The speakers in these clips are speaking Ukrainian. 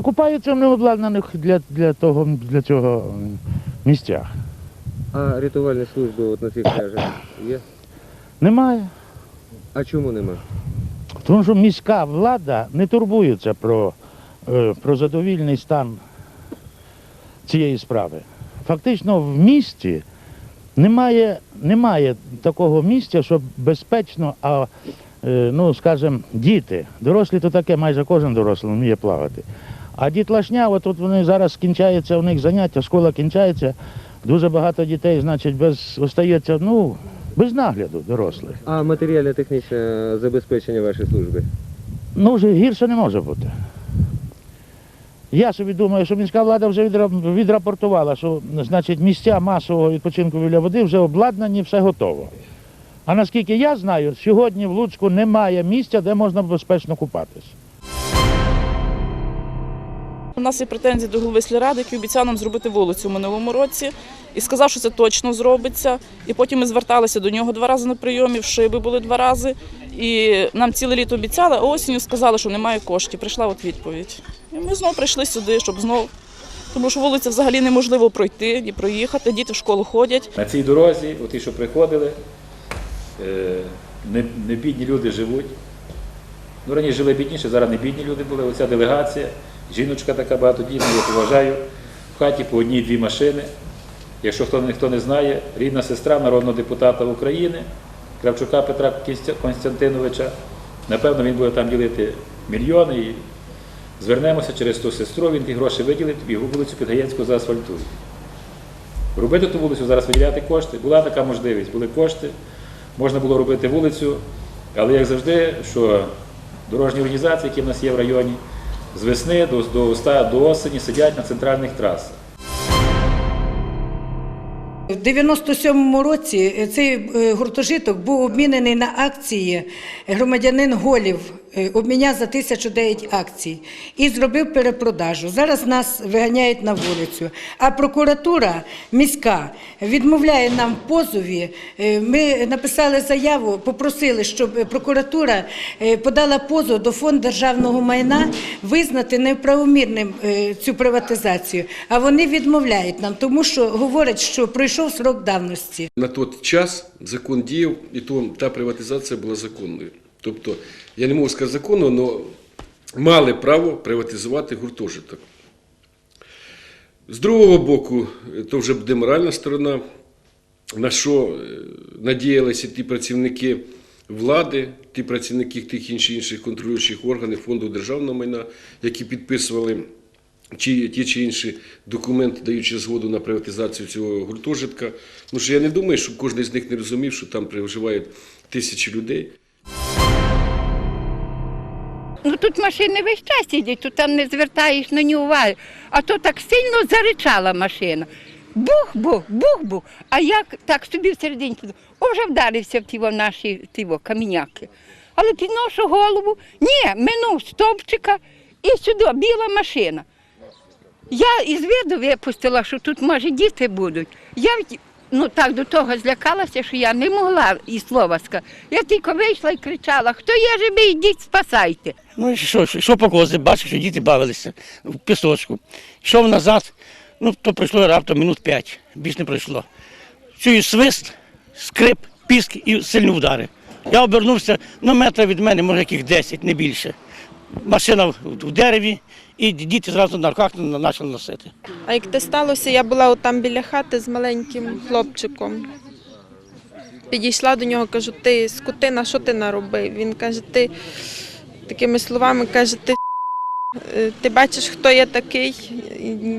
Та купаються в необладнаних для, для, того, для цього м, місцях. А рятувальні служби от на цих пляжах є? Немає. А чому нема? Тому що міська влада не турбується про, е, про задовільний стан цієї справи. Фактично в місті немає, немає такого місця, щоб безпечно, а е, ну, скажімо, діти, дорослі то таке, майже кожен дорослий вміє плавати. А дітлашня, от тут вони зараз кінчаються, у них заняття, школа кінчається, дуже багато дітей, значить, без остається, ну, без нагляду дорослих. А матеріально-технічне забезпечення вашої служби? Ну, вже гірше не може бути. Я собі думаю, що міська влада вже відрапортувала, що значить, місця масового відпочинку біля води вже обладнані, все готово. А наскільки я знаю, сьогодні в Луцьку немає місця, де можна безпечно купатись. У нас є претензії до голови сільради, який обіцяв нам зробити вулицю в минулому році і сказав, що це точно зробиться. І потім ми зверталися до нього два рази на прийомі, в шиби були два рази. І нам ціле літо обіцяли, а осінню сказали, що немає коштів. Прийшла от відповідь. І ми знову прийшли сюди, щоб знову. Тому що вулиця взагалі неможливо пройти і проїхати. Діти в школу ходять. На цій дорозі, оті, що приходили, е, не бідні люди живуть. Ну, раніше жили бідніше, зараз не бідні люди були. Оця делегація, жіночка така багатодітна, я поважаю. В хаті по одній-дві машини. Якщо хто ніхто не знає, рідна сестра народного депутата України, Кравчука Петра Константиновича. Напевно, він буде там ділити мільйони. І звернемося через ту сестру, він ті гроші виділить і вулицю Підгаєнську заасфальтує. Робити ту вулицю, зараз виділяти кошти. Була така можливість, були кошти, можна було робити вулицю, але як завжди, що дорожні організації, які в нас є в районі, з весни до, до, до осені сидять на центральних трасах. В 97-му році е, цей е, гуртожиток був обмінений на акції. Громадянин Голів обміняв за 1009 акцій і зробив перепродажу. Зараз нас виганяють на вулицю. А прокуратура міська відмовляє нам в позові. Е, Ми написали заяву, попросили, щоб прокуратура е, подала позов до фонду державного майна визнати неправомірним е, цю приватизацію. А вони відмовляють нам, тому що говорять, що пройшов срок давності. На той час закон діяв, і то та приватизація була законною. Тобто, я не можу сказати законно, але мали право приватизувати гуртожиток. З другого боку, то вже буде моральна сторона, на що е, надіялися ті працівники влади, ті працівники тих інших інших контролюючих органів фонду державного майна, які підписували чи ті чи інші документи, даючи згоду на приватизацію цього гуртожитка. Ну що я не думаю, що кожен з них не розумів, що там проживають тисячі людей. Ну тут машини весь час їдуть, тут там не звертаєш на нього уваги. А то так сильно заричала машина. Бух-бух, бух-бух. А як так собі всередині, о, вже вдарився в ті наші ті во каміняки. Але підношу голову, ні, минув стовпчика і сюди біла машина. Я із виду випустила, що тут, може, діти будуть. Я ну, так до того злякалася, що я не могла і слова сказати. Я тільки вийшла і кричала, хто є живий, йдіть, спасайте. Ну і що, що, покози, бачив, що діти бавилися в пісочку. Йшов назад, ну то пройшло раптом минут п'ять, більш не пройшло. Чую свист, скрип, піск і сильні удари. Я обернувся на метр від мене, може яких 10, не більше. Машина в, в дереві, і діти зразу на руках почали носити. А як те сталося, я була там біля хати з маленьким хлопчиком. Підійшла до нього, кажу, ти скотина, що ти наробив? Він каже, ти такими словами каже, ти е, ти бачиш, хто я такий,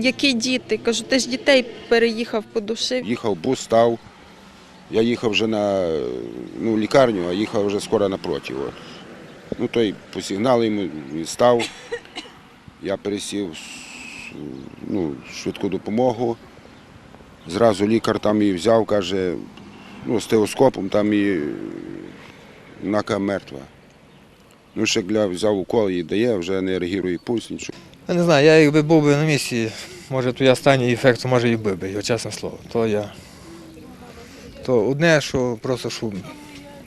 які діти. Кажу, ти ж дітей переїхав подушив. Їхав бус, став. Я їхав вже на ну, лікарню, а їхав вже скоро напроти. От. Ну, той посигнали йому, він став. Я пересів ну, швидку допомогу. Зразу лікар там її взяв, каже, ну, з теоскопом там і нака мертва. Ну, ще для взяв укол і дає, вже не реагує пульс, нічого. Я не знаю, я якби був би на місці, може то я стані ефект, може і вбив би його, чесне слово. То я. То одне, що просто що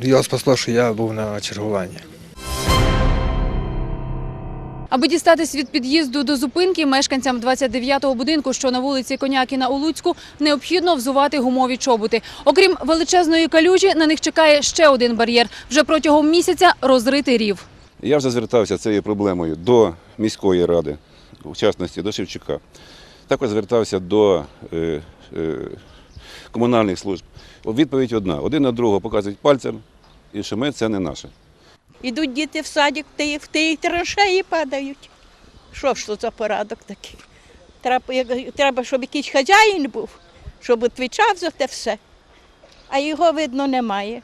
його спасло, що я був на чергуванні. Аби дістатись від під'їзду до зупинки, мешканцям 29-го будинку, що на вулиці Конякіна у Луцьку, необхідно взувати гумові чоботи. Окрім величезної калюжі, на них чекає ще один бар'єр. Вже протягом місяця розритий рів. Я вже звертався цією проблемою до міської ради, в частності до Шевчука. Також звертався до е, е, комунальних служб. Відповідь одна: один на другого показують пальцем, і що ми це не наше. Ідуть діти в садик, в ті, в ті траншеї падають. Що ж це за порядок такий? Треба, треба, щоб якийсь хазяїн був, щоб відповідав за те все. А його, видно, немає.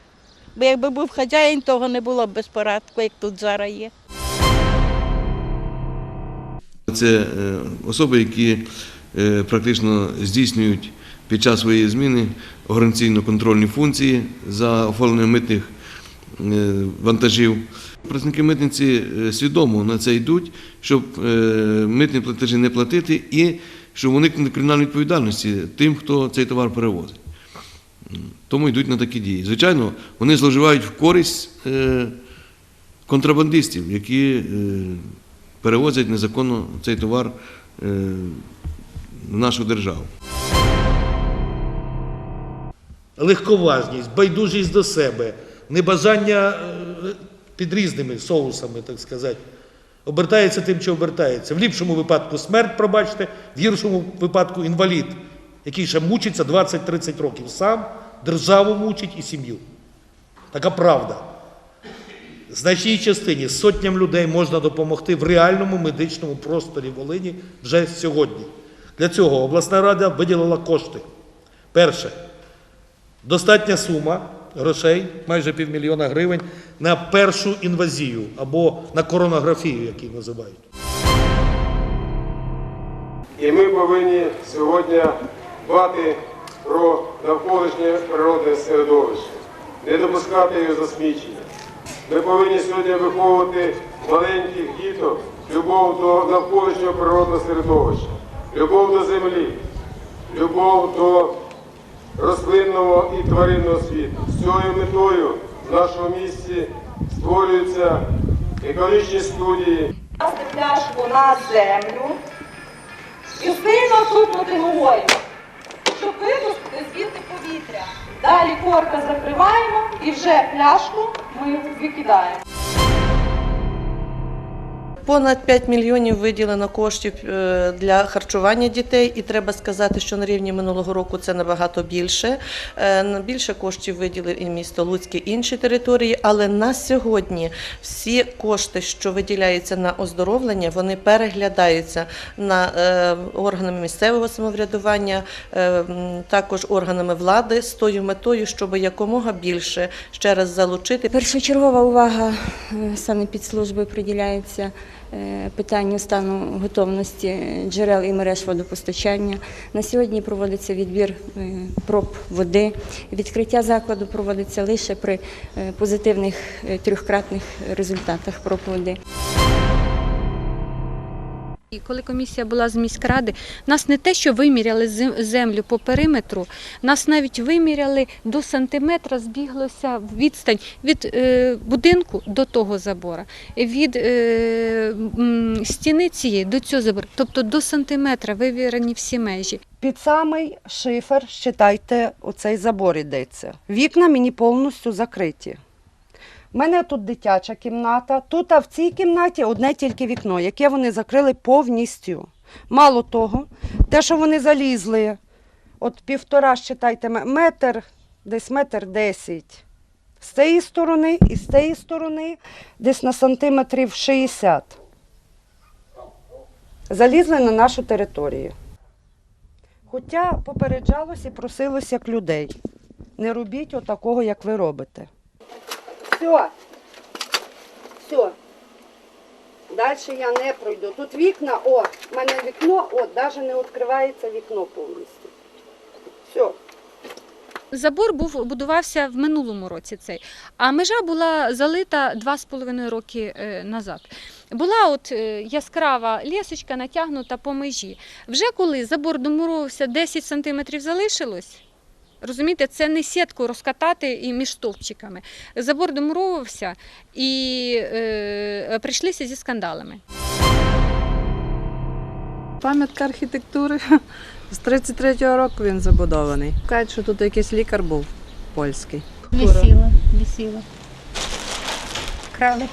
Бо якби був хазяїн, того не було б безпорядку, як тут зараз є. Це е, особи, які е, практично здійснюють під час своєї зміни організаційно-контрольні функції за оформленням митних вантажів. Працівники митниці е, свідомо на це йдуть, щоб е, митні платежі не платити і щоб уникнути кримінальної відповідальності тим, хто цей товар перевозить. Тому йдуть на такі дії. Звичайно, вони зловживають в користь е, контрабандистів, які е, перевозять незаконно цей товар е, в нашу державу. легковажність, байдужість до себе, небажання е, під різними соусами, так сказати, обертається тим, що обертається. В ліпшому випадку смерть, пробачте, в гіршому випадку інвалід, який ще мучиться 20-30 років сам, державу мучить і сім'ю. Така правда. Значній частині сотням людей можна допомогти в реальному медичному просторі Волині вже сьогодні. Для цього обласна рада виділила кошти. Перше. Достатня сума грошей, майже півмільйона гривень, на першу інвазію або на коронографію, як її називають. І ми повинні сьогодні дбати про навколишнє природне середовище, не допускати його засмічення. Ми повинні сьогодні виховувати маленьких діток любов до навколишнього природного середовища, любов до землі, любов до рослинного і тваринного світу. З цією метою в нашому місті створюються екологічні студії. пляшку на землю і сильно тупнути ногою, щоб випустити звідти повітря. Далі корка закриваємо і вже пляшку ми викидаємо. Понад 5 мільйонів виділено коштів е, для харчування дітей, і треба сказати, що на рівні минулого року це набагато більше. Е, Більше коштів виділив і місто Луцьке, і інші території. Але на сьогодні всі кошти, що виділяються на оздоровлення, вони переглядаються на е, органами місцевого самоврядування, також органами влади з тою метою, щоб якомога більше ще раз залучити. Першочергова увага саме під службою приділяється питанню стану готовності джерел і мереж водопостачання. На сьогодні проводиться відбір е, проб води. Відкриття закладу проводиться лише при е, позитивних е, трьохкратних результатах проб води. І коли комісія була з міськради, нас не те, що виміряли землю по периметру, нас навіть виміряли до сантиметра, збіглося відстань від е, будинку до того забора, від е, стіни цієї до цього забору, тобто до сантиметра вивірені всі межі. Під самий шифер, считайте, оцей забор йдеться. Вікна мені повністю закриті. У мене тут дитяча кімната, тут а в цій кімнаті одне тільки вікно, яке вони закрили повністю. Мало того, те, що вони залізли, от півтора, считайте, метр, десь метр десять. З цієї сторони і з цієї сторони десь на сантиметрів 60. Залізли на нашу територію. Хоча попереджалось і просилось як людей. Не робіть отакого, як ви робите. Все. Все. Далі я не пройду. Тут вікна, о, в мене вікно, о, навіть не відкривається вікно повністю. Все. Забор був будувався в минулому році цей, а межа була залита два з половиною роки е, назад. Була от е, яскрава лісочка натягнута по межі. Вже коли забор домуровався, 10 сантиметрів залишилось. Розумієте, це не сітку розкатати і між стовпчиками. Забор домуровувався і е, прийшлися зі скандалами. пам'ятка архітектури. З 33-го року він забудований. Кажуть, що тут якийсь лікар був польський. Висіла, висіла. Крали.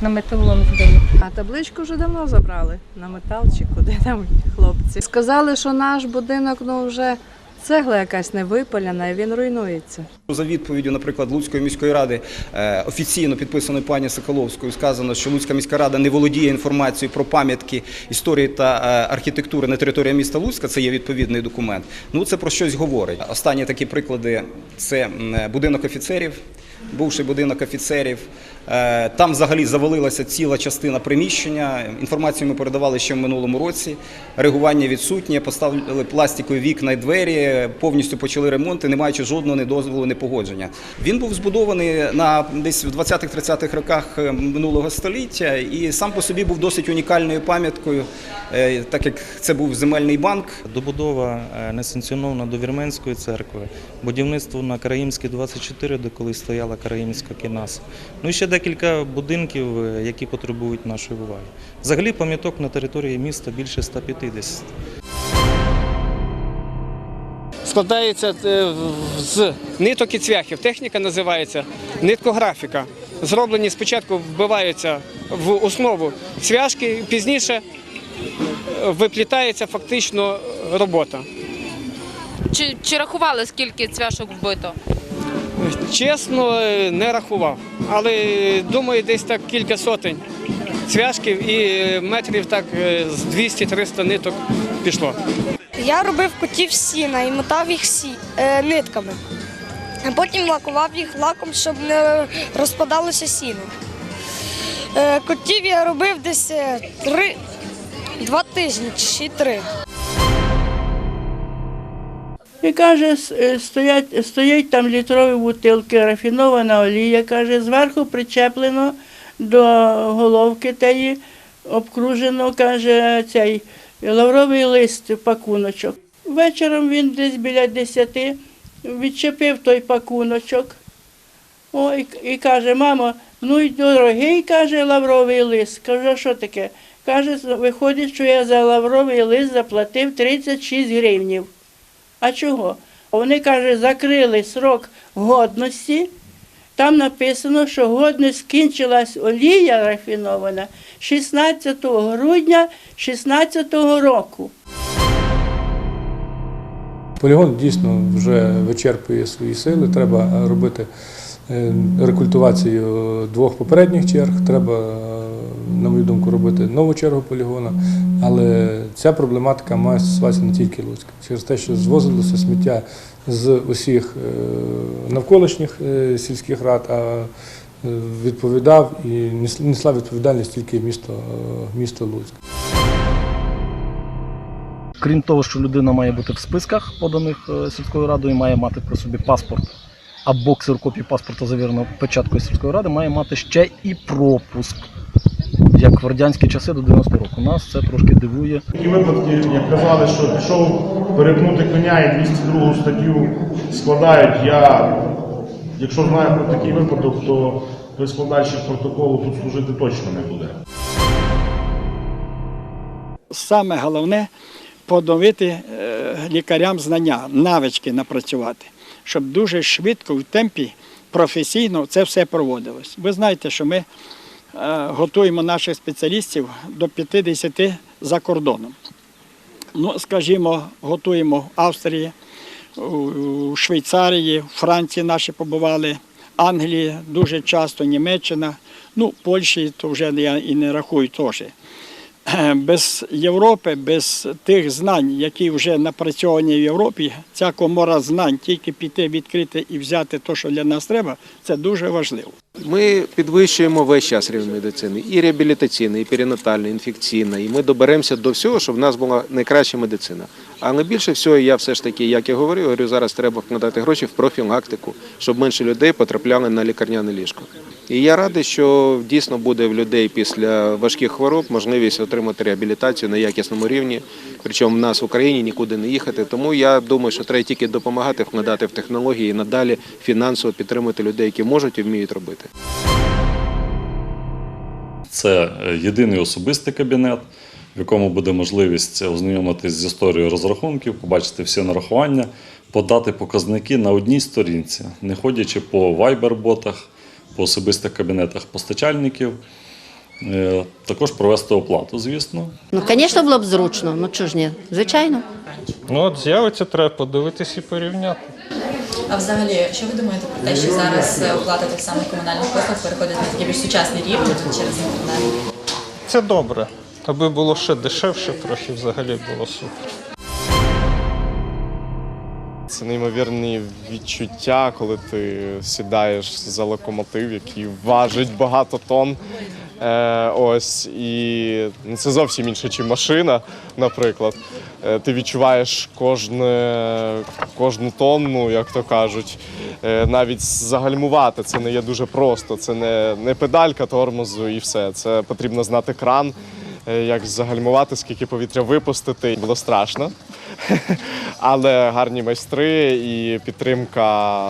На металолом збили. А табличку вже давно забрали на метал чи куди там хлопці. Сказали, що наш будинок ну вже цегла якась не випалена і він руйнується. За відповіддю, наприклад, Луцької міської ради е, офіційно підписаною пані Соколовською, сказано, що Луцька міська рада не володіє інформацією про пам'ятки історії та е, архітектури на території міста Луцька. Це є відповідний документ. Ну це про щось говорить. Останні такі приклади це е, будинок офіцерів. Бувший будинок офіцерів. Е, Там взагалі завалилася ціла частина приміщення. Інформацію ми передавали ще в минулому році. Реагування відсутнє, поставили пластикові вікна і двері, повністю почали ремонти, не маючи жодного недозволу, не погодження. Він був збудований на десь в 20-30-х роках е, минулого століття і сам по собі був досить унікальною пам'яткою, е, так як це був земельний банк. Добудова несанкціонована до Вірменської церкви, будівництво на Караїмській 24, де колись стояла Караїмська кінаса. Ну і ще декілька будинків, е, які потребують нашої уваги. Взагалі пам'яток на території міста більше 150. складається е, з ниток і цвяхів. Техніка називається ниткографіка. Зроблені спочатку вбиваються в основу цвяшки, пізніше е, виплітається фактично робота. Чи, чи рахували, скільки цвяшок вбито? Чесно, не рахував, але думаю, десь так кілька сотень цвяшків і метрів так е, з 200-300 ниток пішло. Я робив котів сіна і мотав їх сі, е, нитками. А потім лакував їх лаком, щоб не розпадалося сіно. Е, котів я робив десь е, три, два тижні чи три. І каже, е, стоять, стоять там літрові бутилки, рафінована олія, каже, зверху причеплено до головки теї, обкружено, каже, цей лавровий лист пакуночок. Вечором він десь біля десяти відчепив той пакуночок. О, і, і каже, мамо, ну й дорогий, каже, лавровий лист. Кажу, що таке? Каже, виходить, що я за лавровий лист заплатив 36 гривнів. А чого? Вони, каже, закрили срок годності. Там написано, що годність скінчилась олія рафінована 16 грудня 16 року. Полігон дійсно вже вичерпує свої сили. Треба робити е, рекультивацію двох попередніх черг. Треба, е, на мою думку, робити нову чергу полігона. Але ця проблематика має стосуватися не тільки Луцька. Через те, що звозилося сміття з усіх е, навколишніх е, сільських рад, а е, відповідав і нес- несла відповідальність тільки місто, місто Луцьк. Крім того, що людина має бути в списках, поданих сільською радою, має мати при собі паспорт або ксерокопію паспорта, завіреного печаткою сільської ради, має мати ще і пропуск, як в радянські часи до 90 року. Нас це трошки дивує. Такі випадки, як казали, що пішов перепнути коня і 202 статтю складають. Я, якщо знаю про такий випадок, то той складальщик протоколу тут служити точно не буде. Саме головне подавити е, лікарям знання, навички напрацювати, щоб дуже швидко в темпі професійно це все проводилось. Ви знаєте, що ми готуємо наших спеціалістів до 50 за кордоном. Ну, скажімо, готуємо в Австрії, у- у Швейцарії, в Франції наші побували, Англії дуже часто, Німеччина, ну, Польщі то вже я і не рахую теж. Без Європи, без тих знань, які вже напрацьовані в Європі, ця комора знань тільки піти, відкрити і взяти те, що для нас треба, це дуже важливо. Ми підвищуємо весь час рівень медицини, і реабілітаційний, і перинатальний, і інфекційний. І ми доберемося до всього, щоб в нас була найкраща медицина. Але більше всього, я все ж таки, як я говорив, говорю, зараз треба вкладати гроші в профілактику, щоб менше людей потрапляли на лікарняне ліжко. І я радий, що дійсно буде в людей після важких хвороб можливість отримати реабілітацію на якісному рівні. Причому в нас в Україні нікуди не їхати. Тому я думаю, що треба тільки допомагати вкладати в технології і надалі фінансово підтримати людей, які можуть і вміють робити. Це е, єдиний особистий кабінет, в якому буде можливість ознайомитись з історією розрахунків, побачити всі нарахування, подати показники на одній сторінці, не ходячи по вайбер-ботах, по особистих кабінетах постачальників. Е, Також провести оплату, звісно. Ну, звісно, було б зручно, ну чого ж ні, звичайно. Ну от з'явиться, треба подивитись і порівняти. А взагалі, що ви думаєте про те, що зараз е, оплата тих самих комунальних послуг переходить на такий більш сучасний рівень через інтернет? Це добре. Аби було ще дешевше, трохи взагалі було супер. Це неймовірні відчуття, коли ти сідаєш за локомотив, який важить багато тонн. Е, ось, і ну, це зовсім інше, ніж машина, наприклад. Е, ти відчуваєш кожне, кожну тонну, як то кажуть. Е, навіть загальмувати це не є дуже просто. Це не, не педалька тормозу і все. Це потрібно знати кран, е, як загальмувати, скільки повітря випустити. Було страшно. Але гарні майстри і підтримка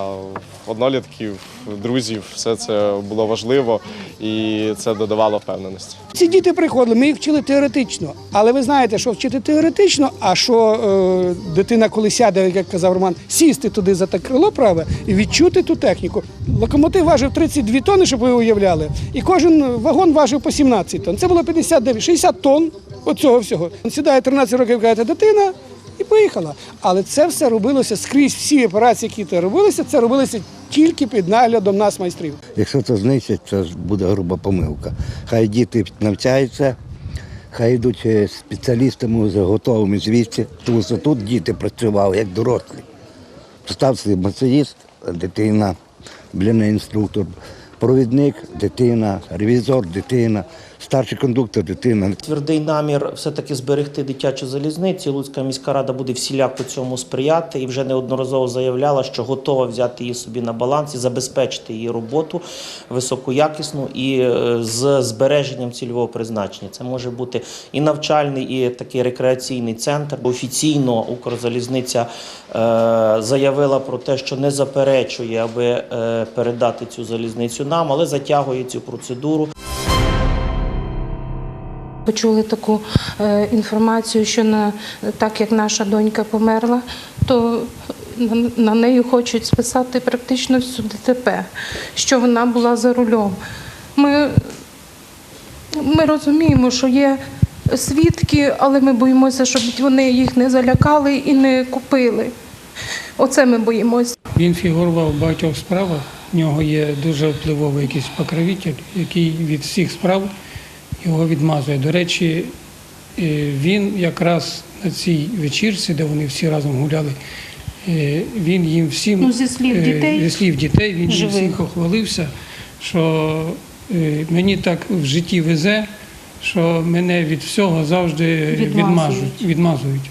однолітків, друзів, все це було важливо і це додавало впевненості. Ці діти приходили, ми їх вчили теоретично. Але ви знаєте, що вчити теоретично, а що е, дитина, коли сяде, як казав Роман, сісти туди за те крило праве і відчути ту техніку. Локомотив важив 32 тонни, щоб ви уявляли, і кожен вагон важив по 17 тонн. Це було 59, 60 тонн оцього всього. Сідає 13 років, каже, дитина. І поїхала. Але це все робилося скрізь всі операції, які робилися, це робилося тільки під наглядом нас, майстрів. Якщо це знищить, це буде груба помилка. Хай діти навчаються, хай йдуть е, спеціалістами вже готовими звідси, тому що тут діти працювали як дорослі. Представ собі дитина, блінний інструктор, провідник, дитина, ревізор, дитина, старший кондуктор, дитина. Твердий намір все-таки зберегти дитячу залізницю. Луцька міська рада буде всіляко цьому сприяти і вже неодноразово заявляла, що готова взяти її собі на баланс і забезпечити її роботу високоякісну і е, з збереженням цільового призначення. Це може бути і навчальний, і такий рекреаційний центр. Офіційно Укрзалізниця е, заявила про те, що не заперечує, аби е, передати цю залізницю нам, але затягує цю процедуру. Почули таку е, інформацію, що на, так як наша донька померла, то на, неї хочуть списати практично всю ДТП, що вона була за рулем. Ми, ми розуміємо, що є свідки, але ми боїмося, щоб вони їх не залякали і не купили. Оце ми боїмося. Він фігурував в багатьох справах. В нього є дуже впливовий якийсь покровитель, який від всіх справ його відмазує. До речі, е, він якраз на цій вечірці, де вони всі разом гуляли, е, він їм всім Ну, зі слів е, дітей зі слів дітей він їм всім похвалився, що мені так в житті везе, що мене від всього завжди Відмазують. відмазують.